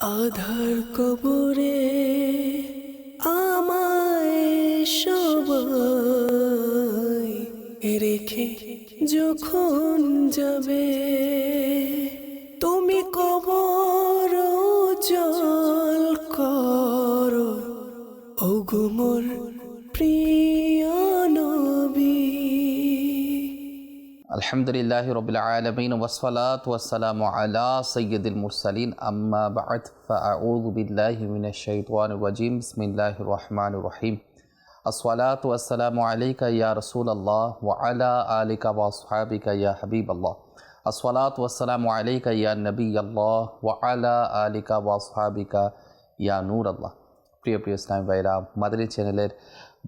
আধার কবরে আমায় সবাই রেখে যখন যাবে তুমি কবর জল করো। ওগুমর আলহামদুলিল্লাহ রবিল আলমিন ওসলাত ওয়াসালাম আলা সৈয়দুল মুরসালিন আম্মা বাদ ফাউযু বিল্লাহি মিনাশ শাইতানির রাজিম বিসমিল্লাহির রহমানির রহিম আসসালাতু ওয়াসসালামু আলাইকা ইয়া রাসূলুল্লাহ ওয়া আলা আলিকা ওয়া আসহাবিকা ইয়া হাবিবাল্লাহ আসসালাতু ওয়াসসালামু আলাইকা ইয়া নবিয়াল্লাহ ওয়া আলা আলিকা ওয়া আসহাবিকা ইয়া নূরাল্লাহ প্রিয় প্রিয় ইসলাম ভাইরা মাদানী চ্যানেলের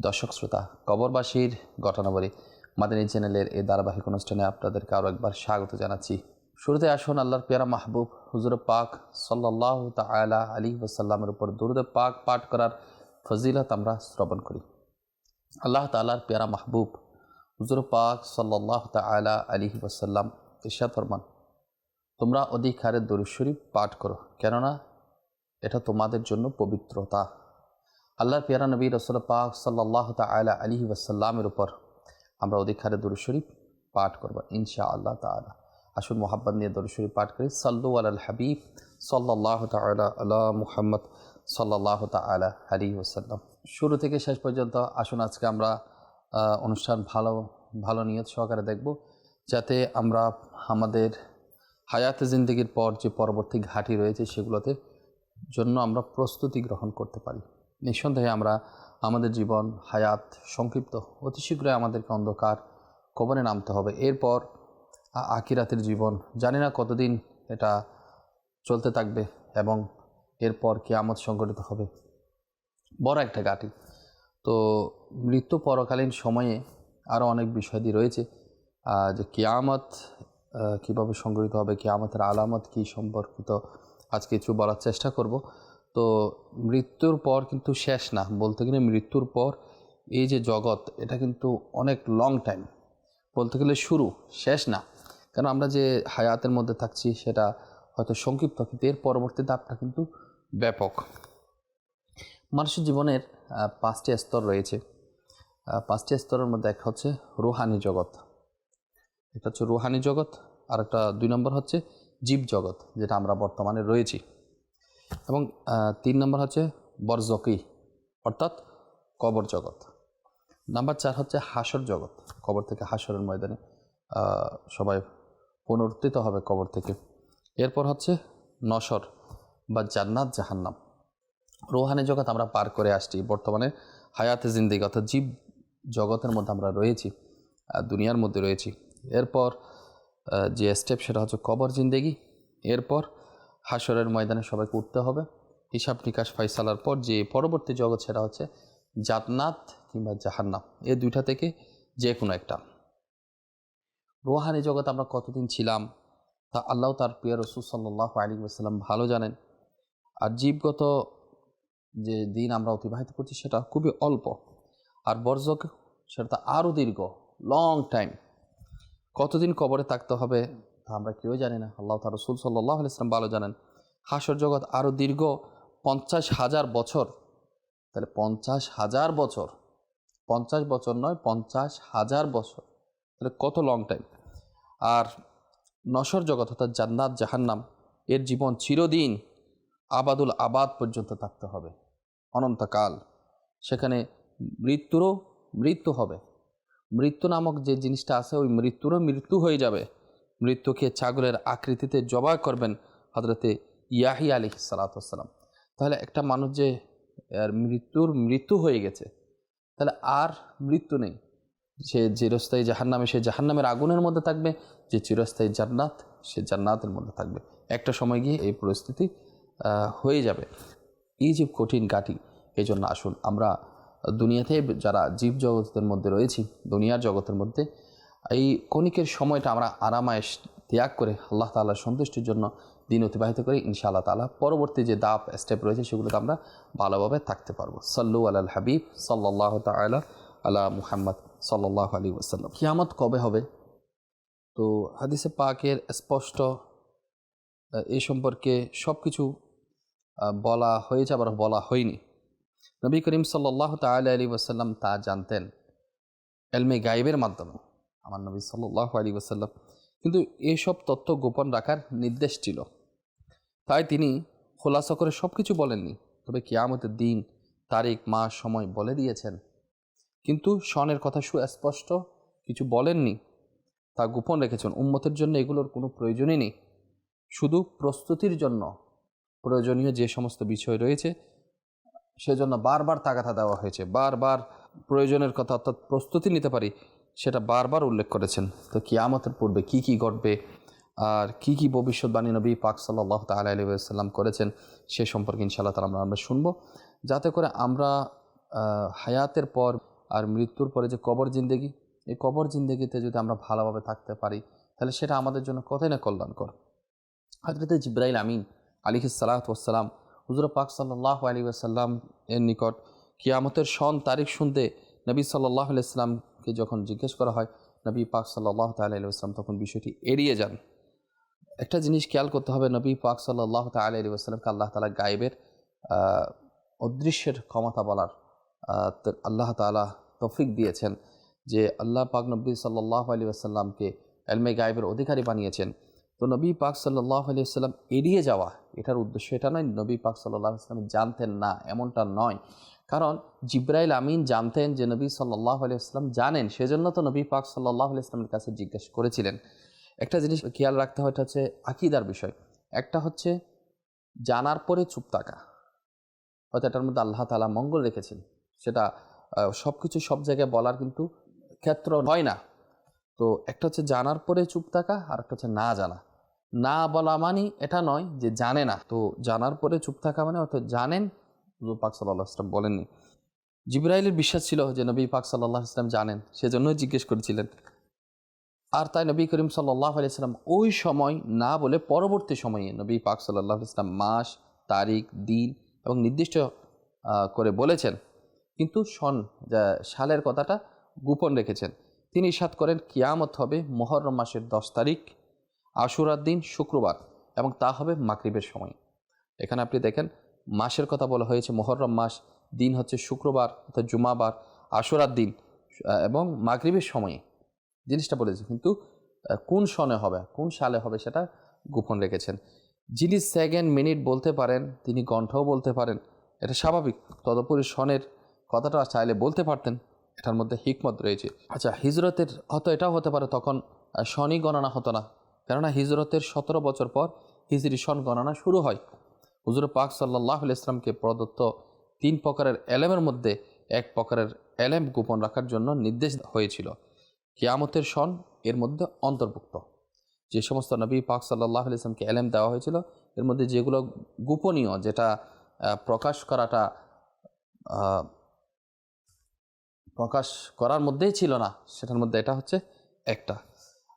দর্শক শ্রোতা কবরবাসীর ঘটনাবলী মাদানী চ্যানেলের এই ধারাবাহিক অনুষ্ঠানে আপনাদেরকে আরও একবার স্বাগত জানাচ্ছি। শুরুতে আসুন আল্লাহর পেয়ারা মাহবুব, হুজুর পাক সাল্লাহ তালা আলী ওসাল্লামের উপর দুরুদ পাক পাঠ করার ফজিলত আমরা শ্রবণ করি। আল্লাহ তালার পেয়ারা মাহবুব, হুজুর পাক সাল্লাহ তালা আলী ওসাল্লাম ইরশাদ ফরমান, তোমরা অধিক হারে পাঠ করো, কেননা এটা তোমাদের জন্য পবিত্রতা। আল্লাহর পেয়ারা নবী রসুল পাক সাল্লাহ তালা আলী ওয়াসাল্লামের উপর আমরা অধিক হারে দরুদ শরীফ পাঠ করব ইনশা আল্লাহ তালা আসুন মোহাব্বত নিয়ে দরুদ শরীফ পাঠ করি। সাল্লু আল হাবিব সাল্লাহ তালা আল্লাহ মুহাম্মদ সাল্লাহ তালা আলী ওসাল্লাম শুরু থেকে শেষ পর্যন্ত আসুন আজকে আমরা অনুষ্ঠান ভালো ভালো নিয়ত সহকারে দেখব, যাতে আমরা আমাদের হায়াতে জিন্দগির পর যে পরবর্তী ঘাঁটি রয়েছে সেগুলোতে জন্য আমরা প্রস্তুতি গ্রহণ করতে পারি। নিঃসন্দেহে আমরা আমাদের জীবন, হায়াত সংক্ষিপ্ত। অতি শীঘ্রই আমাদেরকে অন্ধকার কবরে নামতে হবে। এরপর আকিরাতের জীবন। জানি না কতদিন এটা চলতে থাকবে এবং এরপর কেয়ামত সংগঠিত হবে। বড় একটা ঘাঁটি। তো মৃত্যু পরকালীন সময়ে আরও অনেক বিষয়াদি রয়েছে। যে কেয়ামত কীভাবে সংগঠিত হবে, কেয়ামতের আলামত কি সম্পর্কিত আজকে কিছু বলার চেষ্টা করব। তো মৃত্যুর পর কিন্তু শেষ না। বলতে গেলে মৃত্যুর পর এই যে জগৎ, এটা কিন্তু অনেক লং টাইম বলতে গেলে শুরু, শেষ না। কারণ আমরা যে হায়াতের মধ্যে থাকছি, সেটা হয়তো সংক্ষিপ্ত, কিন্তু এর পরবর্তী ধাপটা কিন্তু ব্যাপক। মানুষের জীবনের পাঁচটি স্তর রয়েছে। পাঁচটি স্তরের মধ্যে একটা হচ্ছে রুহানি জগৎ। এটা হচ্ছে রুহানি জগৎ আর একটা দুই নম্বর হচ্ছে জীব জগৎ, যেটা আমরা বর্তমানে রয়েছি। এবং তিন নম্বর হচ্ছে বরজকি, অর্থাৎ কবর জগৎ। নাম্বার চার হচ্ছে হাসর জগৎ, কবর থেকে হাসরের ময়দানে সবাই পুনরুত্থিত হবে কবর থেকে। এরপর হচ্ছে নসর বা জান্নাত জাহান্নাম। রোহানি জগৎ আমরা পার করে আসছি। বর্তমানে হায়াতে জিন্দিগি, অর্থাৎ জীব জগতের মধ্যে আমরা রয়েছি দুনিয়ার মধ্যে রয়েছি। এরপর যে স্টেপ সেটা হচ্ছে কবর জিন্দেগি। এরপর হাসরের ময়দানে সবাইকে উঠতে হবে। হিসাব নিকাশ ফাইসালার পর যে পরবর্তী জগৎ সেটা হচ্ছে জান্নাত কিংবা জাহান্নাম। এ দুইটা থেকে যে কোনো একটা। রোহানি জগৎ আমরা কতদিন ছিলাম, তা আল্লাহ তার প্রিয় রসুল সাল্লাহ আলী সাল্লাম ভালো জানেন। আর জীবগত যে দিন আমরা অতিবাহিত করছি সেটা খুবই অল্প। আর বর্জক সেটা আরও দীর্ঘ লং টাইম কতদিন কবরে থাকতে হবে তা আমরা কেউ জানি না। আল্লাহ তার রসুল সাল্লাহ ইসলাম ভালো জানেন। হাসর জগৎ আরও দীর্ঘ পঞ্চাশ হাজার বছর। তাহলে পঞ্চাশ হাজার বছর। পঞ্চাশ বছর নয়, পঞ্চাশ হাজার বছর। তাহলে কত লং টাইম আর নসর জগৎ অর্থাৎ জান্নাত, জাহান্নাম, এর জীবন চিরদিন আবাদুল আবাদ পর্যন্ত থাকতে হবে। অনন্তকাল। সেখানে মৃত্যুরও মৃত্যু হবে। মৃত্যু নামক যে জিনিসটা আছে, ওই মৃত্যুরও মৃত্যু হয়ে যাবে। মৃত্যুকে ছাগলের আকৃতিতে জবাই করবেন হজরতে ইয়াহি আলী সালাতাম তাহলে একটা মানুষ যে মৃত্যুর মৃত্যু হয়ে গেছে, তাহলে আর মৃত্যু নেই। সে চিরস্থায়ী জাহান্নামে, সে জাহান্নামের আগুনের মধ্যে থাকবে, যে চিরস্থায়ী জান্নাত, সে জান্নাতের মধ্যে থাকবে। একটা সময় গিয়ে এই পরিস্থিতি হয়ে যাবে। এই যে কঠিন কাটি এই জন্য আসুন আমরা দুনিয়াতে যারা জীব জগতের মধ্যে রয়েছি, দুনিয়ার জগতের মধ্যে এই কণিকের সময়টা আমরা আরামায়েশ ত্যাগ করে আল্লাহ তাআলার সন্তুষ্টির জন্য দিন অতিবাহিত করি, ইনশাআল্লাহ তাআলা। পরবর্তী যে দাপ স্টেপ রয়েছে, সেগুলোতে আমরা ভালোভাবে থাকতে পারব। সাল্লু আল হাবিব সাল্লাহ তালা আলা মুহাম্মদ সাল্লাহ আলী ওসাল্লাম কিয়ামত কবে হবে? তো হাদিসে পাকের স্পষ্ট এই সম্পর্কে সব কিছু বলা হয়েছে, আবার বলা হয়নি। নবী করিম সাল্লাহ তাল্লা আলী ওসাল্লাম তা জানতেন। এলমে গাইবের মাধ্যমে। আমার নবী সাল্লাহ আলী ওসাল্লাম কিন্তু এসব তথ্য গোপন রাখার নির্দেশ ছিল। তাই তিনি খোলাসা করে সব কিছু বলেননি। তবে কিয়ামতের দিন, তারিখ, মাস, সময় বলে দিয়েছেন। কিন্তু সনের কথা সুস্পষ্ট কিছু বলেননি। তা গোপন রেখেছেন। উম্মতের জন্য এগুলোর কোনো প্রয়োজনই নেই। শুধু প্রস্তুতির জন্য প্রয়োজনীয় যে সমস্ত বিষয় রয়েছে, সেজন্য বারবার তাগাথা দেওয়া হয়েছে। বারবার প্রয়োজনের কথা অর্থাৎ প্রস্তুতি নিতে পারি। সেটা বারবার উল্লেখ করেছেন। তো কিয়ামতের পূর্বে কি কি ঘটবে আর কি কি ভবিষ্যৎবাণী নবী পাক সাল্লাহ তালা আলী সাল্লাম করেছেন সে সম্পর্কে ইনশাআল্লাহ তালা আমরা আমরা শুনব। যাতে করে আমরা হায়াতের পর আর মৃত্যুর পরে যে কবর জিন্দেগি, এই কবর জিন্দেগিতে যদি আমরা ভালোভাবে থাকতে পারি, তাহলে সেটা আমাদের জন্য কতই না কল্যাণকর। হজরত জিব্রাইল আমিন আলিহ সালাতাম হুজুর পাক সাল্লাহ আলী আসাল্লাম এর নিকট কিয়ামতের সন তারিখ শুনতে নবী সাল্লাহ আলাইসলামকে যখন জিজ্ঞেস করা হয়, নবী পাক সাল্লাহ আলাইসলাম তখন বিষয়টি এড়িয়ে যান। একটা জিনিস খেয়াল করতে হবে, নবী পাক সাল্লাহ আসসালামকে আল্লাহ তালা গায়েবের অদৃশ্যের ক্ষমতা বলার আল্লাহ তালা তফিক দিয়েছেন যে আল্লাহ পাক নবী সাল্লাহ আলী আসাল্লামকে এলমে গায়েবের অধিকারী বানিয়েছেন। তো নবী পাক সাল্লাহ আলি সাল্লাম এড়িয়ে যাওয়া, এটার উদ্দেশ্য এটা নয়, নবী পাক সাল্লাহ আসলাম জানতেন না, এমনটা নয়। কারণ জিব্রাইল আমিন জানতেন যে নবী সাল্লাহ আলি আসলাম জানেন, সেজন্য তো নবী পাক সাল্লাহ আলি আসলামের কাছে জিজ্ঞেস করেছিলেন। একটা জিনিস খেয়াল রাখতে হয় হচ্ছে আকিদার বিষয়। একটা হচ্ছে জানার পরে চুপ থাকা। হয়তো এটার মধ্যে আল্লাহ তালা মঙ্গল রেখেছেন। সেটা সব কিছু সব জায়গায় বলার কিন্তু ক্ষেত্র হয় না। তো একটা হচ্ছে জানার পরে চুপ থাকা, আর একটা হচ্ছে না জানা। না বলা মানে এটা নয় যে জানে না। তো জানার পরে চুপ থাকা মানে অর্থাৎ জানেন হুজুর পাক সাল্লাহ ইসলাম বলেননি। জিব্রাইলের বিশ্বাস ছিল যে নবী পাক সাল্লাহ ইসলাম জানেন সেজন্যই জিজ্ঞেস করেছিলেন। আর তাই নবী করিম সাল্লাহ আলাইসাল্লাম ওই সময় না বলে পরবর্তী সময়ে নবী পাক সাল্লাহ ইসলাম মাস, তারিখ, দিন এবং নির্দিষ্ট করে বলেছেন। কিন্তু সন যা সালের কথাটা গোপন রেখেছেন। তিনি ইসাদ করেন, কিয়ামত হবে মহরম মাসের দশ তারিখ, আশুরার দিন শুক্রবার এবং তা হবে মাকরিবের সময়। এখানে আপনি দেখেন মাসের কথা বলা হয়েছে মহরম মাস, দিন হচ্ছে শুক্রবার অর্থাৎ জুমাবার, আশুরার দিন এবং মাগরিবের সময়ে। জিনিসটা বলেছে, কিন্তু কোন সনে হবে, কোন সালে হবে সেটা গোপন রেখেছেন। যিনি সেকেন্ড মিনিট বলতে পারেন, তিনি ঘন্টাও বলতে পারেন, এটা স্বাভাবিক। তদুপরি সনের কথাটা চাইলে বলতে পারতেন, এটার মধ্যে হিকমত রয়েছে। আচ্ছা হিজরতের, হয়তো এটাও হতে পারে, তখন সনই গণনা হতো না। কেননা হিজরতের সতেরো বছর পর হিজরি সন গণনা শুরু হয়। হুজুর পাক সাল্লাহ ইসলামকে প্রদত্ত তিন প্রকারের এলেমের মধ্যে এক প্রকারের এলেম গোপন রাখার জন্য নির্দেশ হয়েছিল। কিয়ামতের সন এর মধ্যে অন্তর্ভুক্ত। যে সমস্ত নবী পাক সাল্লাহ ইসলামকে এলেম দেওয়া হয়েছিল, এর মধ্যে যেগুলো গোপনীয়, যেটা প্রকাশ করাটা প্রকাশ করার মধ্যেই ছিল না, সেটার মধ্যে এটা হচ্ছে একটা।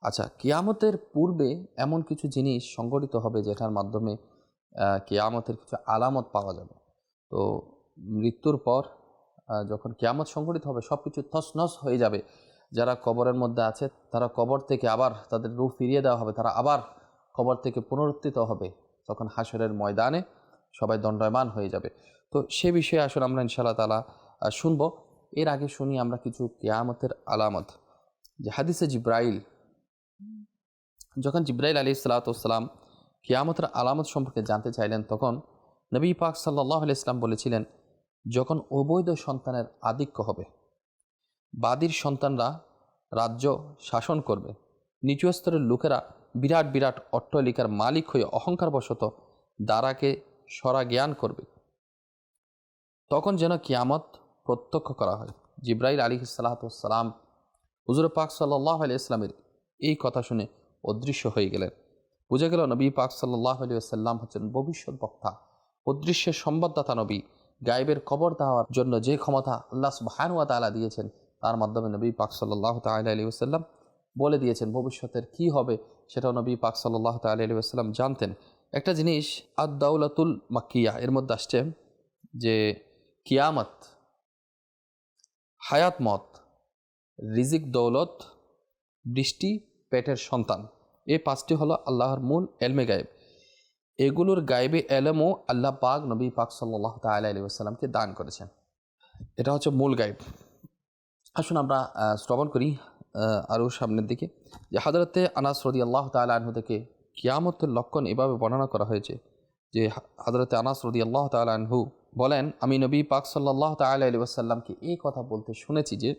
আচ্ছা কিয়ামতের পূর্বে এমন কিছু জিনিস সংগঠিত হবে যেটার মাধ্যমে কিয়ামতের কিছু আলামত পাওয়া যাবে। তো মৃত্যুর পর যখন কেয়ামত সংঘটিত হবে সব কিছু তছনছ হয়ে যাবে। যারা কবরের মধ্যে আছে, তারা কবর থেকে আবার তাদের রূপ ফিরিয়ে দেওয়া হবে। তারা আবার কবর থেকে পুনরুত্থিত হবে। তখন হাসরের ময়দানে সবাই দণ্ডায়মান হয়ে যাবে। তো সে বিষয়ে আসলে আমরা ইনশাআল্লাহ তালা শুনব। এর আগে শুনি আমরা কিছু কেয়ামতের আলামত। যে হাদিসে জিব্রাইল, যখন জিব্রাইল আলী সালাতাম কিয়ামতের আলামত সম্পর্কে জানতে চাইলেন তখন নবী পাক সাল্লাহ ইসলাম বলেছিলেন, যখন অবৈধ সন্তানের আধিক্য হবে, বাদীর সন্তানরা রাজ্য শাসন করবে। নিচু স্তরের লোকেরা বিরাট বিরাট অট্টলিকার মালিক হয়ে অহংকারবশত দ্বারাকে সরা জ্ঞান করবে। তখন যেন কিয়ামত প্রত্যক্ষ করা হয়। জিব্রাইল আলী সালাতাম হুজুর পাক সাল্লাহ আলি ইসলামের এই কথা শুনে অদৃশ্য হয়ে গেলেন। বুঝে গেল নবী পাক সাল্লাহ আলী সাল্লাম হচ্ছেন ভবিষ্যৎ বক্তা অদৃশ্যের সম্বাদদাতা নবী, গায়েবের কবর দেওয়ার জন্য যে ক্ষমতা আল্লাহ সুবাহানুয়া তালা দিয়েছেন, তার মাধ্যমে নবী পাক সাল্লাহ তাল আলী আসাল্লাম বলে দিয়েছেন ভবিষ্যতের কি হবে সেটাও নবী পাক সাল্লাহ তাল আলী আসাল্লাম জানতেন। একটা জিনিস আদাউলাতুল মাকিয়া এর মধ্যে আসছে যে কিয়ামত, হায়াত মত, রিজিক দৌলত, বৃষ্টি, পেটের সন্তান। এই পাঁচটি হলো আল্লাহর মূল এলমে গায়েব। এগুলোর গায়েবে এলেমও আল্লাহ পাক নবী পাক সাল্লাহ তাল আলী আসসালামকে দান করেছেন। এটা হচ্ছে মূল গাইব আসুন আমরা শ্রবণ করি আরও সামনের দিকে। যে হাজরতে আনাস রদি আল্লাহ তালা আনহু থেকে কিয়ামতের লক্ষণ এভাবে বর্ণনা করা হয়েছে যে হাজরতে আনাস রদি আল্লাহ তালা আনহু বলেন, আমি নবী পাক সাল্লাহ তালা আলী আসাল্লামকে এই কথা বলতে শুনেছি যে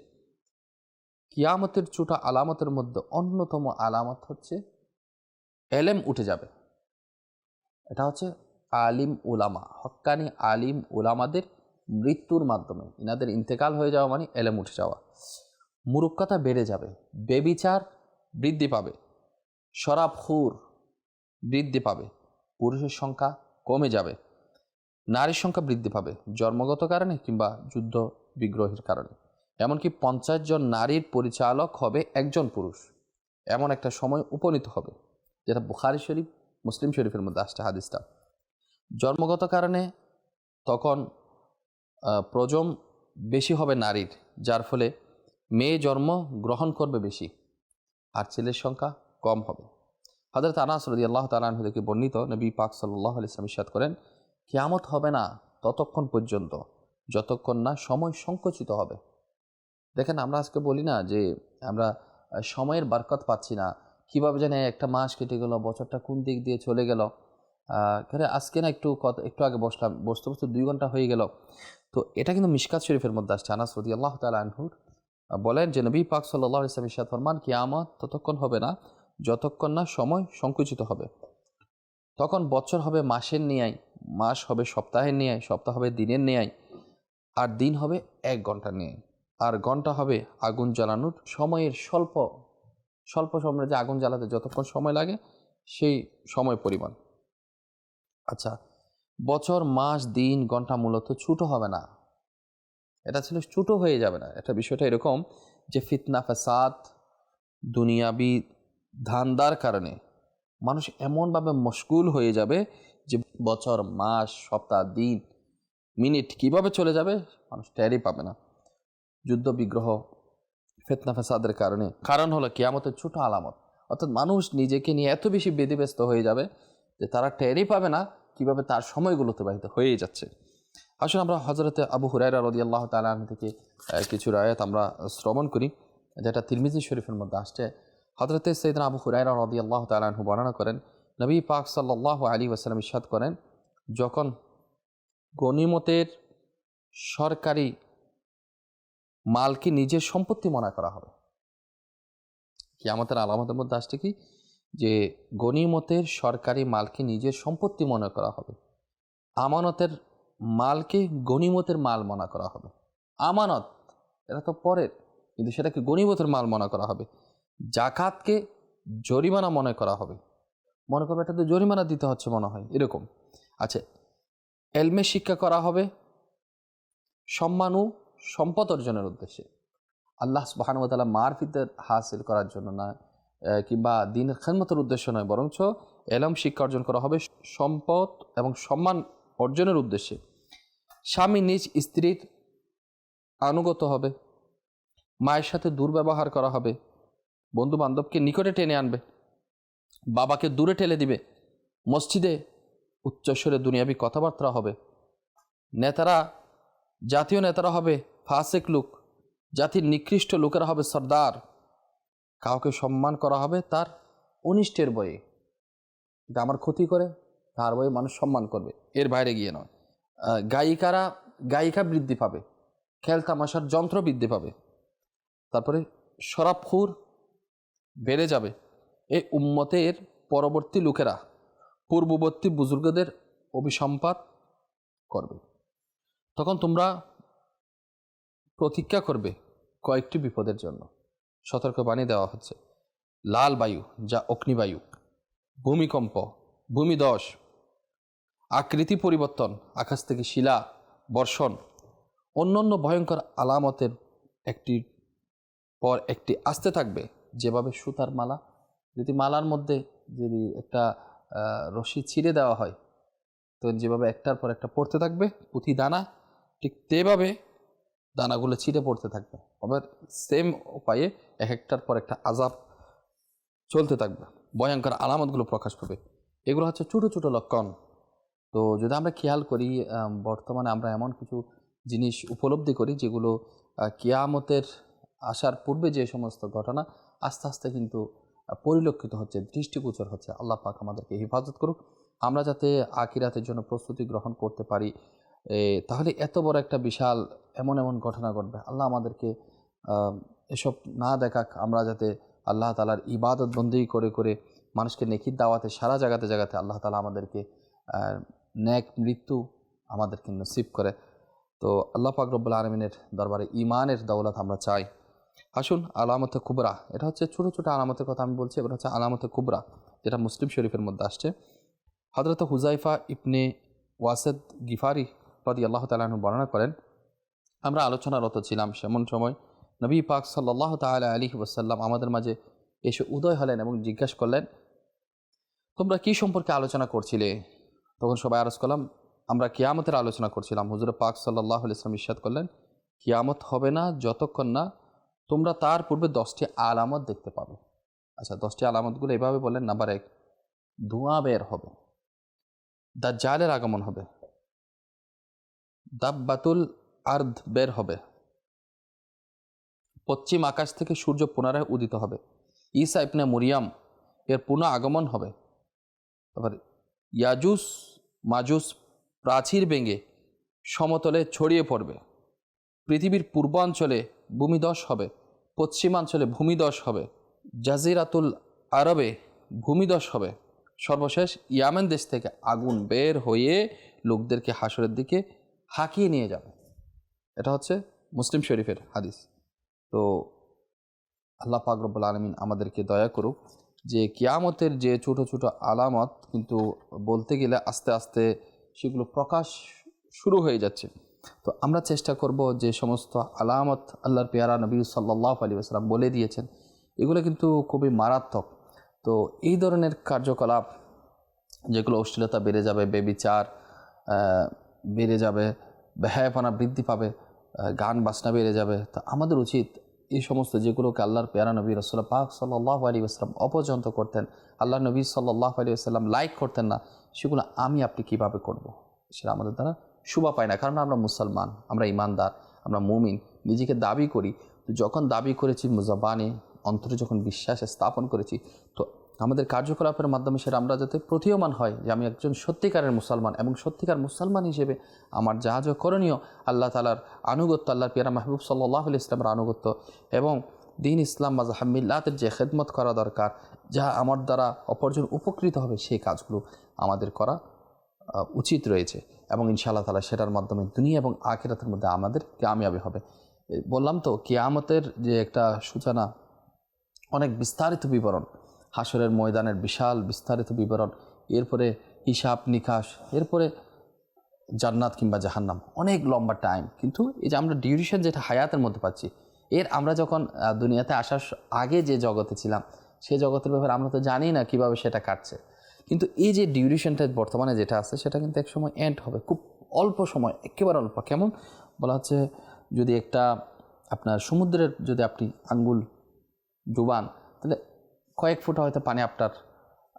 কিয়ামতের ছোটা আলামতের মধ্যে অন্যতম আলামত হচ্ছে এলেম উঠে যাবে। এটা হচ্ছে আলিম উলামা, হক্কানি আলিম উলামাদের মৃত্যুর মাধ্যমে। ইনাদের ইন্তেকাল হয়ে যাওয়া মানে এলেম উঠে যাওয়া। মুরুক্ষতা বেড়ে যাবে, বেবিচার বৃদ্ধি পাবে শরাবখুর বৃদ্ধি পাবে, পুরুষের সংখ্যা কমে যাবে, নারীর সংখ্যা বৃদ্ধি পাবে, জন্মগত কারণে কিংবা যুদ্ধ বিগ্রহের কারণে। এমনকি পঞ্চাশ জন নারীর পরিচালক হবে একজন পুরুষ। এমন একটা সময় উপনীত হবে। যেটা বুখারি শরীফ, মুসলিম শরীফের মধ্যে আসছে হাদিসটা। জন্মগত কারণে তখন প্রজম বেশি হবে নারীর, যার ফলে মেয়ে জন্ম গ্রহণ করবে বেশি আর ছেলের সংখ্যা কম হবে। হজরত আনাস রদি আল্লাহ তালাহ থেকে বর্ণিত নবী পাক সাল্লাহ ইসলাম ইসাদ করেন, কেয়ামত হবে না ততক্ষণ পর্যন্ত, যতক্ষণ না সময় সংকুচিত হবে। দেখেন আমরা আজকে বলি না যে আমরা সময়ের বারকত পাচ্ছি না কীভাবে জানি একটা মাস কেটে গেল, বছরটা কোন দিক দিয়ে চলে গেল। আরে আজকে না একটু কত, একটু আগে বসলাম, বসতে বসতে দুই ঘণ্টা হয়ে গেল। তো এটা কিন্তু মিশকাত শরীফের মধ্যে আসছে, আনাস রদি আল্লাহ তালা আনহুর বলেন যে নবী পাক সাল্লাহ ইসলাম ইসাদ ফরমান কি আমার ততক্ষণ হবে না, যতক্ষণ না সময় সংকুচিত হবে। তখন বছর হবে মাসের ন্যায়, মাস হবে সপ্তাহের ন্যায়, সপ্তাহ হবে দিনের ন্যায়, আর দিন হবে এক ঘণ্টা ন্যায়। আর ঘণ্টা হবে আগুন জ্বালানোর সময়ের স্বল্প স্বল্প সময়ে যে আগুন জ্বালাতে যতক্ষণ সময় লাগে, সেই সময় পরিমাণ। আচ্ছা বছর, মাস, দিন, ঘণ্টা মূলত ছোটো হবে না। এটা ছিল ছোটো হয়ে যাবে না। এটা বিষয়টা এরকম যে ফিতনা ফাসাদ দুনিয়াবি ধান্দার কারণে মানুষ এমনভাবে মশগুল হয়ে যাবে যে বছর, মাস, সপ্তাহ, দিন, মিনিট কীভাবে চলে যাবে মানুষ টেরই পাবে না। যুদ্ধ, বিগ্রহ ফেতনা ফাসাদের কারণে। কারণ হলো কিয়ামতের ছোট আলামত। অর্থাৎ মানুষ নিজেকে নিয়ে এত বেশি বেদিব্যস্ত হয়ে যাবে যে তারা টেরই পাবে না কীভাবে তার সময়গুলো অতিবাহিত হয়েই যাচ্ছে। আসলে আমরা হজরতে আবু হুরাইরা রদি আল্লাহ তালাহ থেকে কিছু রায়ত আমরা শ্রবণ করি, যেটা তিরমিজি শরীফের মধ্যে আসছে। হজরতে সৈদিন আবু হুরাইরা রদি আল্লাহ তালাহু বর্ণনা করেন, নবী পাক সাল্লাহ আলী ওয়াসালাম ইসাদ করেন, যখন গনিমতের সরকারি মালকে নিজের সম্পত্তি মনে করা হবে। কি আমাদের আলামতের মধ্যে আসছে কি? যে গনিমতের সরকারি মালকে নিজের সম্পত্তি মনে করা হবে। আমানতের মালকে গনিমতের মাল মনে করা হবে। আমানত, এটা তো পরের, কিন্তু সেটাকে গনিমতের মাল মনে করা হবে। জাকাতকে জরিমানা মনে করা হবে। মনে করবে এটা তো জরিমানা দিতে হচ্ছে মনে হয়, এরকম। আচ্ছা এলমে শিক্ষা করা হবে। সম্মান ও সম্পদ অর্জনের উদ্দেশ্যে। আল্লাহ সুবাহানুতালা মারফিতের হাসিল করার জন্য না কিংবা দিনের খেদমতের উদ্দেশ্য নয়, বরঞ্চ এলম শিক্ষা অর্জন করা হবে সম্পদ এবং সম্মান অর্জনের উদ্দেশ্যে। স্বামী নিজ স্ত্রীর আনুগত হবে, মায়ের সাথে দুর্ব্যবহার করা হবে বন্ধু বান্ধবকে নিকটে টেনে আনবে, বাবাকে দূরে ঠেলে দিবে, মসজিদে উচ্চস্বরে দুনিয়াবি কথাবার্তা হবে, নেতারা, জাতীয় নেতারা হবে ফাসেক লোক, জাতির নিকৃষ্ট লোকেরা হবে সর্দার। কাউকে সম্মান করা হবে তার অনিষ্টের বয়ে। এটা আমার ক্ষতি করে, তার বয়ে মানুষ সম্মান করবে। এর বাইরে গিয়ে নয়। গায়িকারা, গায়িকা বৃদ্ধি পাবে, খেল তামাশার যন্ত্র বৃদ্ধি পাবে। তারপরে শরাবখুর বেড়ে যাবে। এই উম্মতের পরবর্তী লোকেরা পূর্ববর্তী বুজুর্গদের অভিসম্পাত করবে। তখন তোমরা প্রতিজ্ঞা করবে কয়েকটি বিপদের জন্য। সতর্কবাণী দেওয়া হচ্ছে। লাল বায়ু যা অগ্নিবায়ু, ভূমিকম্প, ভূমিদশ, আকৃতি পরিবর্তন, আকাশ থেকে শিলা, বর্ষণ, অন্যান্য ভয়ঙ্কর আলামতের একটি পর একটি আসতে থাকবে। যেভাবে সুতার মালা, যদি মালার মধ্যে যদি একটা রশি ছিঁড়ে দেওয়া হয়, তো যেভাবে একটার পর একটা পড়তে থাকবে পুঁথি দানা ঠিক তেভাবে দানাগুলো ছিঁড়ে পড়তে থাকবে। আবার সেম উপায়ে এক একটার পর একটা আজাব চলতে থাকবে। ভয়ঙ্কর আলামতগুলো প্রকাশ পাবে। এগুলো হচ্ছে ছোটো ছোটো লক্ষণ। তো যদি আমরা খেয়াল করি বর্তমানে আমরা এমন কিছু জিনিস উপলব্ধি করি, যেগুলো কিয়ামতের আসার পূর্বে যে সমস্ত ঘটনা, আস্তে আস্তে কিন্তু পরিলক্ষিত হচ্ছে, দৃষ্টিগোচর হচ্ছে। আল্লাহ পাক আমাদেরকে হেফাজত করুক। আমরা যাতে আকিরাতের জন্য প্রস্তুতি গ্রহণ করতে পারি তাহলে এত বড় একটা বিশাল এমন এমন ঘটনা ঘটবে। আল্লাহ আমাদেরকে এসব না দেখাক, আমরা যাতে আল্লাহ তালার ইবাদত বন্দি করে করে মানুষকে নেকির দাওয়াতে, সারা জায়গাতে জায়গাতে আল্লাহ তালা আমাদেরকে ন্যাক মৃত্যু আমাদেরকে নসিব করে। তো আল্লাহ পাক রব্বুল আলমিনের দরবারে ইমানের দৌলত আমরা চাই। আসুন আলামতে কুবরা, এটা হচ্ছে ছোটো ছোটো আলামতের কথা আমি বলছি, এবার হচ্ছে আলামতে কুবরা, যেটা মুসলিম শরীফের মধ্যে আসছে। হজরত হুজাইফা ইবনে ওয়াসেদ গিফারি রদি আল্লাহ তালু বর্ণনা করেন, আমরা আলোচনারত ছিলাম সেমন সময় নবী পাক সাল্লাহ তালা আলী ওসাল্লাম আমাদের মাঝে এসে উদয় হলেন এবং জিজ্ঞাসা করলেন, তোমরা কি সম্পর্কে আলোচনা করছিলে? তখন সবাই আরজ করলাম, আমরা কিয়ামতের আলোচনা করছিলাম। হুজুর পাক সাল্লাহ ইসলাম ইস্বাদ করলেন, কিয়ামত হবে না যতক্ষণ না তোমরা তার পূর্বে দশটি আলামত দেখতে পাবে। আচ্ছা দশটি আলামতগুলো এভাবে বললেন, নাম্বার এক, ধোঁয়া বের হবে। দাজ্জালের আগমন হবে। দাব্বাতুল আর্ধ বের হবে। পশ্চিম আকাশ থেকে সূর্য পুনরায় উদিত হবে। ঈসা ইবনে মরিয়াম এর পুনঃ আগমন হবে। তারপর ইয়াজুস মাজুস প্রাচীর ভেঙে সমতলে ছড়িয়ে পড়বে। পৃথিবীর পূর্বাঞ্চলে ভূমিদশ হবে, পশ্চিমাঞ্চলে ভূমিদশ হবে, জাজিরাতুল আরবে ভূমিদশ হবে। সর্বশেষ ইয়ামেন দেশ থেকে আগুন বের হয়ে লোকদেরকে হাসরের দিকে হাঁকিয়ে নিয়ে যাবে। এটা হচ্ছে মুসলিম শরীফের হাদিস। তো আল্লাহ পাক রব্বুল আলমিন আমাদেরকে দয়া করুক যে কিয়ামতের যে ছোট ছোট আলামত কিন্তু বলতে গেলে আস্তে আস্তে সেগুলো প্রকাশ শুরু হয়ে যাচ্ছে। তো আমরা চেষ্টা করব যে সমস্ত আলামত আল্লাহর পেয়ারা নবী সাল্লাহ আলী আসসালাম বলে দিয়েছেন, এগুলো কিন্তু খুবই মারাত্মক। তো এই ধরনের কার্যকলাপ যেগুলো অশ্লীলতা বেড়ে যাবে, বেবিচার বেড়ে যাবে ব্যয়াপনা বৃদ্ধি পাবে গান বাসনা বেড়ে যাবে তো আমাদের উচিত এই সমস্ত যেগুলোকে আল্লাহর পেয়ারা নবী রসুল্লাহ পাক সাল্লাহ আলী আসলাম অপর্যন্ত করতেন আল্লাহ নবী সাল্লাহ আলী আসসালাম লাইক করতেন না, সেগুলো আমি আপনি কীভাবে করব। সেটা আমাদের দ্বারা শুভা পায় না, কারণ আমরা মুসলমান, আমরা ইমানদার, আমরা মুমিন, নিজেকে দাবি করি তো যখন দাবি করেছি মুজাবানে, অন্তরে যখন বিশ্বাসে স্থাপন করেছি, তো আমাদের কার্যকলাপের মাধ্যমে সেটা আমরা যাতে প্রতীয়মান হয় যে আমি একজন সত্যিকারের মুসলমান এবং সত্যিকার মুসলমান হিসেবে আমার যা যা করণীয় আল্লাহ তালার আনুগত্য, আল্লাহর পিয়ারা মাহবুব সাল্লাহ ইসলামের আনুগত্য এবং দিন ইসলাম মাজাহামিল্লাতের যে খেদমত করা দরকার, যা আমার দ্বারা অপরজন উপকৃত হবে সেই কাজগুলো আমাদের করা উচিত রয়েছে এবং ইনশাআল্লাহ তালা সেটার মাধ্যমে দুনিয়া এবং আখিরাতের মধ্যে আমাদের কামিয়াবি হবে। বললাম তো, কিয়ামতের যে একটা সূচনা, অনেক বিস্তারিত বিবরণ হাসরের ময়দানের বিশাল বিস্তারিত বিবরণ, এরপরে হিসাব নিকাশ, এরপরে জান্নাত কিংবা জাহান্নাম। অনেক লম্বা টাইম কিন্তু এই যে আমরা ডিউরেশন যেটা হায়াতের মধ্যে পাচ্ছি, এর আমরা যখন দুনিয়াতে আসার আগে যে জগতে ছিলাম, সে জগতের ব্যাপারে আমরা তো জানি না কীভাবে সেটা কাটছে। কিন্তু এই যে ডিউরেশনটা বর্তমানে যেটা আছে, সেটা কিন্তু এক সময় এন্ড হবে। খুব অল্প সময়, একেবারে অল্প। কেমন? বলা হচ্ছে যদি একটা আপনার সমুদ্রের যদি আপনি আঙ্গুল ডুবান, তাহলে কয়েক ফুটা হয়তো পানি আপনার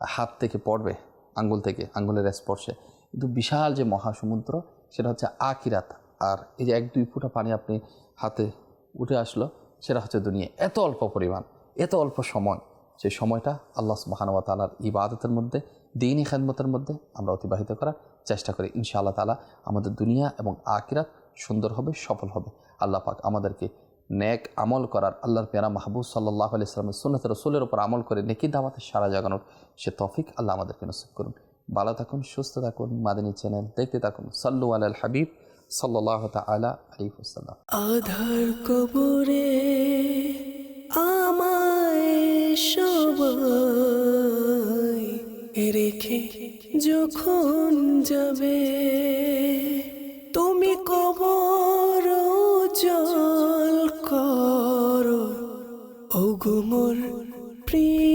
হাত থেকে পড়বে, আঙ্গুল থেকে, আঙ্গুলের স্পর্শে। কিন্তু বিশাল যে মহাসমুদ্র, সেটা হচ্ছে আকিরাত আর এই যে এক, দুই ফুটা পানি আপনি হাতে উঠে আসলো, সেটা হচ্ছে দুনিয়া। এত অল্প পরিমাণ, এত অল্প সময়। সেই সময়টা আল্লাহ সুবাহানুয়া তালার ইবাদতের মধ্যে, দিনই খেদমতের মধ্যে আমরা অতিবাহিত করার চেষ্টা করি। ইনশাআল্লাহ তালা আমাদের দুনিয়া এবং আকিরাত সুন্দর হবে, সফল হবে। আল্লাহ পাক আমাদেরকে নেক আমল করার আল্লাহর পেয়ারা মাহবুব সাল্লাহ আলি ইসলামের সুন্নত রসুলের ওপর আমল করে নেকি দামাতে সারা জাগানোর সে তফিক আল্লাহ আমাদেরকে নসিব করুন। ভালো থাকুন, সুস্থ থাকুন, মাদিনী চ্যানেল দেখতে থাকুন। সাল্লু আল হাবিব সাল্লাহ তালা আলী হুসাল্লাম আধার কবরে আমায় রেখে যখন যাবে, তুমি কবর জল ঘুমোর প্রিয়